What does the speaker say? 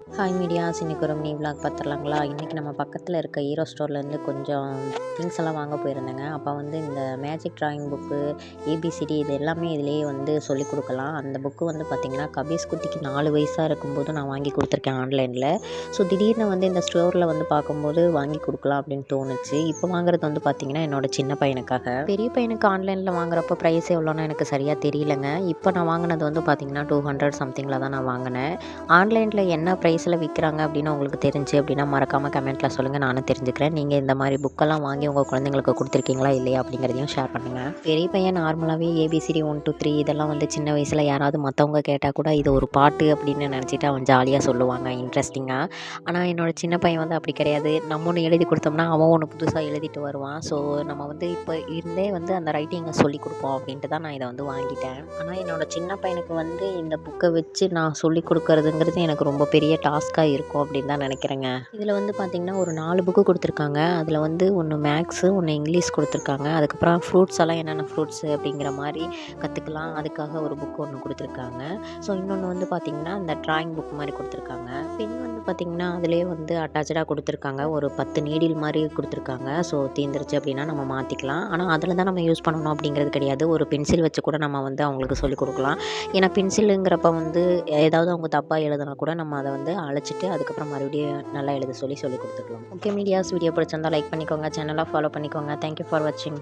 Hi medias இன்றைக்கி ஒரு mini vlog பார்த்துடலாங்களா? இன்றைக்கி நம்ம பக்கத்தில் இருக்க ஹீரோ ஸ்டோர்லேருந்து கொஞ்சம் திங்ஸ் எல்லாம் வாங்க போயிருந்தேங்க. அப்போ வந்து இந்த மேஜிக் ட்ராயிங் புக்கு ஏபிசிடி இது எல்லாமே இதிலேயே வந்து சொல்லி கொடுக்கலாம். அந்த புக்கு வந்து பார்த்திங்கன்னா கபீஸ் குட்டிக்கு நாலு வயசாக இருக்கும்போது நான் வாங்கி கொடுத்துருக்கேன் ஆன்லைனில் ஸோ திடீர்னு வந்து இந்த ஸ்டோரில் வந்து பார்க்கும்போது வாங்கி கொடுக்கலாம் அப்படின்னு தோணுச்சு. இப்போ வாங்குறது வந்து பார்த்திங்கன்னா என்னோட சின்ன பையனுக்காக. பெரிய பையனுக்கு ஆன்லைனில் வாங்குறப்போ ப்ரைஸ் எவ்வளோன்னு எனக்கு சரியாக தெரியலங்க. இப்போ நான் வாங்கினது வந்து பார்த்திங்கன்னா டூ ஹண்ட்ரட் சம்திங்கில் தான் நான் வாங்கினேன். ஆன்லைனில் என்ன ப்ரைஸில் விற்கிறாங்க அப்படின்னு உங்களுக்கு தெரிஞ்சு அப்படின்னா மறக்காமல் கமெண்ட்டில் சொல்லுங்கள் நானும் தெரிஞ்சுக்கிறேன். நீங்கள் இந்த மாதிரி புக்கெல்லாம் வாங்கி உங்கள் குழந்தைங்களுக்கு கொடுத்துருக்கீங்களா இல்லையா அப்படிங்கிறதையும் ஷேர் பண்ணுங்கள் பெரிய பையன் நார்மலாகவே ஏபிசிடி ஒன் டூ த்ரீ இதெல்லாம் வந்து சின்ன வயசில் யாராவது மற்றவங்க கேட்டால் கூட இது ஒரு பாட்டு அப்படின்னு நினச்சிட்டு அவன் ஜாலியாக சொல்லுவாங்க. இன்ட்ரெஸ்டிங்காக ஆனால் என்னோட சின்ன பையன் வந்து அப்படி கிடையாது. நம்ம ஒன்று எழுதி கொடுத்தோம்னா அவன் ஒன்று புதுசாக எழுதிட்டு வருவான். ஸோ நம்ம வந்து இப்போ இருந்தே வந்து அந்த ரைட்டிங்கை சொல்லி கொடுப்போம் அப்படின்ட்டு தான் நான் இதை வந்து வாங்கிட்டேன். ஆனால் என்னோட சின்ன பையனுக்கு வந்து இந்த புக்கை வச்சு நான் சொல்லி கொடுக்குறதுங்கிறது எனக்கு ரொம்ப பெரிய டாஸ்க்காக இருக்கும் அப்படின்னு தான் நினைக்கிறேங்க. இதில் வந்து பார்த்திங்கன்னா ஒரு நாலு புக்கு கொடுத்துருக்காங்க. அதில் வந்து ஒன்று மேக்ஸு ஒன்று இங்கிலீஷ் கொடுத்துருக்காங்க. அதுக்கப்புறம் ஃப்ரூட்ஸ் எல்லாம் என்னென்ன ஃப்ரூட்ஸு அப்படிங்கிற மாதிரி கற்றுக்கலாம் அதுக்காக ஒரு புக் ஒன்று கொடுத்துருக்காங்க. ஸோ இன்னொன்று வந்து பார்த்திங்கன்னா இந்த ட்ராயிங் புக் மாதிரி கொடுத்துருக்காங்க. பெண் வந்து பார்த்திங்கன்னா அதிலே வந்து அட்டாச்சாக கொடுத்துருக்காங்க. ஒரு பத்து நீடில் மாதிரி கொடுத்துருக்காங்க. ஸோ தீந்துருச்சு அப்படின்னா நம்ம மாற்றிக்கலாம் ஆனால் அதில் தான் நம்ம யூஸ் பண்ணணும் அப்படிங்கிறது கிடையாது. ஒரு பென்சில் வச்சு கூட நம்ம வந்து அவங்களுக்கு சொல்லிக் கொடுக்கலாம். ஏன்னா பென்சிலுங்கிறப்ப வந்து ஏதாவது அவங்க தப்பாக எழுதுனா கூட நம்ம அதை வந்து அழைச்சிட்டு அதுக்கப்புறம் மறுபடியும் நல்லா எழுத சொல்லி சொல்லி கொடுத்துக்கலாம். ஓகே மீடியாஸ் வீடியோ பிடிச்சிருந்தா லைக் பண்ணிக்கோங்க. சேனலாக ஃபாலோ பண்ணிக்கோங்க. தேங்க்யூ ஃபார் வாட்சிங்